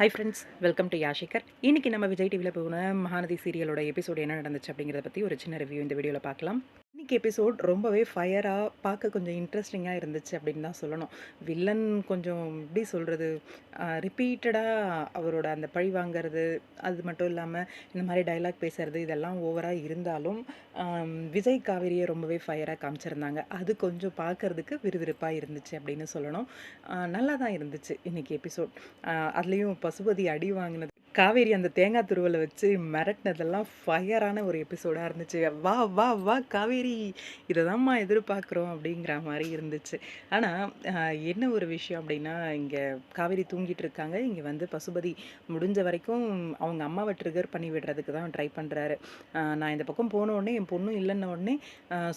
High friends welcome to யாஷிகர் இன்னைக்கு நம்ம விஜய் டிவியில் போன மகாநதி சீரியலோட எபிசோடு என்ன நடந்துச்சு அப்படிங்கிறத பற்றி ஒரு சின்ன ரிவ்யூ இந்த வீடியோவில் பார்க்கலாம். இன்னைக்கு எபிசோட் ரொம்பவே ஃபயராக பார்க்க கொஞ்சம் இன்ட்ரெஸ்டிங்காக இருந்துச்சு அப்படின்னு தான் சொல்லணும். வில்லன் கொஞ்சம் எப்படி சொல்கிறது ரிப்பீட்டடாக அவரோட அந்த பழி வாங்குறது அது மட்டும் இல்லாமல் இந்த மாதிரி டைலாக் பேசுறது இதெல்லாம் ஓவராக இருந்தாலும் விஜய் காவேரியை ரொம்பவே ஃபயராக காமிச்சிருந்தாங்க. அது கொஞ்சம் பார்க்கறதுக்கு விறுவிறுப்பாக இருந்துச்சு அப்படின்னு சொல்லணும். நல்லா தான் இருந்துச்சு இன்னைக்கு எபிசோட் அதுலேயும் பசுபதி அடி வாங்கினது. காவேரி அந்த தேங்காய் துருவலை வச்சு மிரட்டினதெல்லாம் ஃபயரான ஒரு எபிசோடாக இருந்துச்சு. வா வா வா காவேரி இதை தான்மா எதிர்பார்க்குறோம் அப்படிங்கிற மாதிரி இருந்துச்சு. ஆனால் என்ன ஒரு விஷயம் அப்படின்னா இங்கே காவேரி தூங்கிட்டு இருக்காங்க. இங்கே வந்து பசுபதி முடிஞ்ச வரைக்கும் அவங்க அம்மாவை ட்ரிகர் பண்ணி விடுறதுக்கு தான் ட்ரை பண்ணுறாரு நான் இந்த பக்கம் போன உடனே என் பொண்ணும் இல்லைன்ன உடனே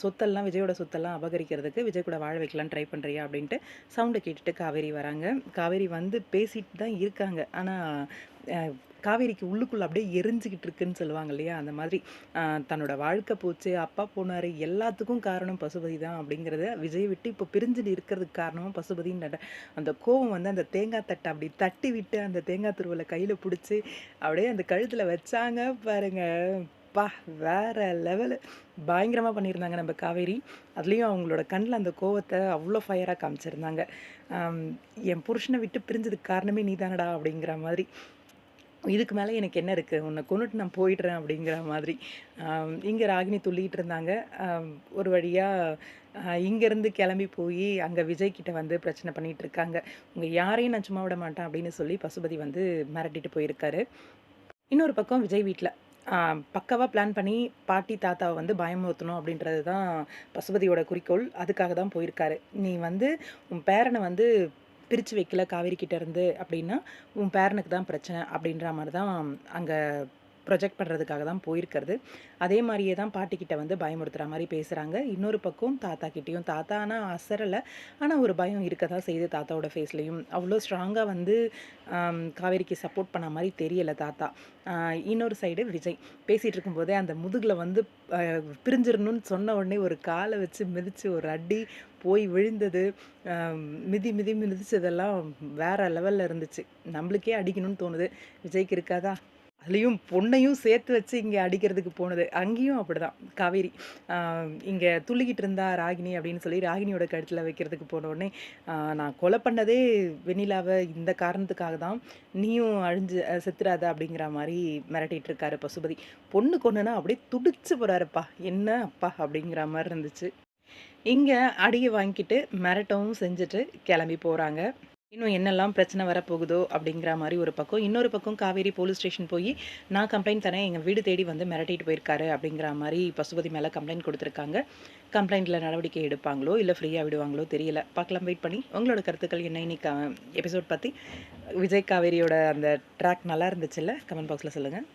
சொத்தெல்லாம் விஜயோட சொத்தெல்லாம் அபகரிக்கிறதுக்கு விஜய் கூட வாழ வைக்கலான்னு ட்ரை பண்ணுறியா அப்படின்ட்டு சவுண்டை கேட்டுட்டு காவேரி வராங்க. காவேரி வந்து பேசிட்டு தான் இருக்காங்க. ஆனால் காவேரிக்கு உள்ளுக்குள்ள அப்படியே எரிஞ்சுக்கிட்டு இருக்குன்னு சொல்லுவாங்க இல்லையா? அந்த மாதிரி தன்னோட வாழ்க்கை போச்சு அப்பா போனார் எல்லாத்துக்கும் காரணம் பசுபதி தான் அப்படிங்கிறத விஜய் விட்டு இப்போ பிரிஞ்சு இருக்கிறதுக்கு காரணமும் பசுபதின்னு அந்த கோவம் வந்து அந்த தேங்காய் தட்டை அப்படி தட்டி விட்டு அந்த தேங்காய் துருவலை கையில் பிடிச்சி அப்படியே அந்த கழுத்தில் வச்சாங்க பாருங்க. பா வேற லெவலு. பயங்கரமாக பண்ணியிருந்தாங்க நம்ம காவேரி. அதுலேயும் அவங்களோட கண்ணில் அந்த கோவத்தை அவ்வளோ ஃபயராக காமிச்சிருந்தாங்க. என் புருஷனை விட்டு பிரிஞ்சதுக்கு காரணமே நீ தானடா அப்படிங்கிற மாதிரி இதுக்கு மேலே எனக்கு என்ன இருக்குது உன்னை கொண்டுட்டு நான் போயிடுறேன் அப்படிங்கிற மாதிரி. இங்கே ராகினி துள்ளிகிட்டு இருந்தாங்க. ஒரு வழியாக இங்கேருந்து கிளம்பி போய் அங்கே விஜய் கிட்ட வந்து பிரச்சனை பண்ணிகிட்டு இருக்காங்க. உங்கள் யாரையும் நான் சும்மா விட மாட்டேன் அப்படின்னு சொல்லி பசுபதி வந்து மிரட்டிட்டு போயிருக்காரு. இன்னொரு பக்கம் விஜய் வீட்டில் பக்காவாக பிளான் பண்ணி பாட்டி தாத்தாவை வந்து பயமுறுத்தணும் அப்படின்றது தான் பசுபதியோட குறிக்கோள். அதுக்காக தான் போயிருக்காரு. நீ வந்து உன் பேரனை வந்து பிரித்து வைக்கல காவேரி கிட்டேருந்து அப்படின்னா உன் பேரனுக்கு தான் பிரச்சனை அப்படின்ற மாதிரி தான் அங்கே ப்ரொஜெக்ட் பண்ணுறதுக்காக தான் போயிருக்கிறது. அதே மாதிரியே தான் பாட்டிக்கிட்ட வந்து பயமுறுத்துகிற மாதிரி பேசுகிறாங்க இன்னொரு பக்கம் தாத்தா கிட்டேயும் தாத்தா ஆனால் அசரலை. ஆனால் ஒரு பயம் இருக்க தான் செய்யுது தாத்தாவோட ஃபேஸ்லேயும் அவ்வளோ ஸ்ட்ராங்காக வந்து காவேரிக்கு சப்போர்ட் பண்ண மாதிரி தெரியலை தாத்தா. இன்னொரு சைடு விஜய். பேசிகிட்டு இருக்கும்போதே அந்த முதுகில் வந்து பிரிஞ்சிடணும்னு சொன்ன உடனே ஒரு காலை வச்சு மிதித்து ஒரு அடி போய் விழுந்தது. மிதி மிதி மிதிச்சதெல்லாம் வேற லெவலில் இருந்துச்சு. நம்மளுக்கே அடிக்கணும்னு தோணுது. விஜய்க்கு இருக்காதா? அதுலேயும் பொண்ணையும் சேர்த்து வச்சு இங்கே அடிக்கிறதுக்கு போனது. அங்கேயும் அப்படிதான். காவேரி இங்கே துள்ளிக்கிட்டு இருந்தா ராகினி அப்படின்னு சொல்லி ராகினியோட கழுத்தில் வைக்கிறதுக்கு போன உடனே நான் கொலை பண்ணதே வெண்ணிலாவை இந்த காரணத்துக்காக தான். நீயும் அழிஞ்சு செத்துறாத அப்படிங்கிற மாதிரி மிரட்டிகிட்டு இருக்காரு பசுபதி பொண்ணு கொண்டுனா அப்படியே துடிச்சு போகிறாருப்பா என்ன அப்பா அப்படிங்கிற மாதிரி இருந்துச்சு. இங்கே அடியை வாங்கிட்டு மிரட்டவும் செஞ்சுட்டு கிளம்பி போகிறாங்க இன்னும் என்னெல்லாம் பிரச்சனை வரப்போகுதோ அப்படிங்கிற மாதிரி ஒரு பக்கம். இன்னொரு பக்கம் காவேரி போலீஸ் ஸ்டேஷன் போய் நான் கம்ப்ளைண்ட் தரேன் எங்கள் வீடு தேடி வந்து மிரட்டிட்டு போயிருக்காரு அப்படிங்கிற மாதிரி பசுபதி மேலே கம்ப்ளைண்ட் கொடுத்துருக்காங்க. கம்ப்ளைண்ட்டில் நடவடிக்கை எடுப்பாங்களோ இல்லை ஃப்ரீயாக விடுவாங்களோ தெரியல. பார்க்கலாம் வெயிட் பண்ணி. உங்களோட கருத்துக்கள் என்ன? இன்னைக்கு uh, எபிசோட் பற்றி விஜய் காவேரியோட அந்த ட்ராக் நல்லா இருந்துச்சுல்ல? கமெண்ட் பாக்ஸில் சொல்லுங்கள்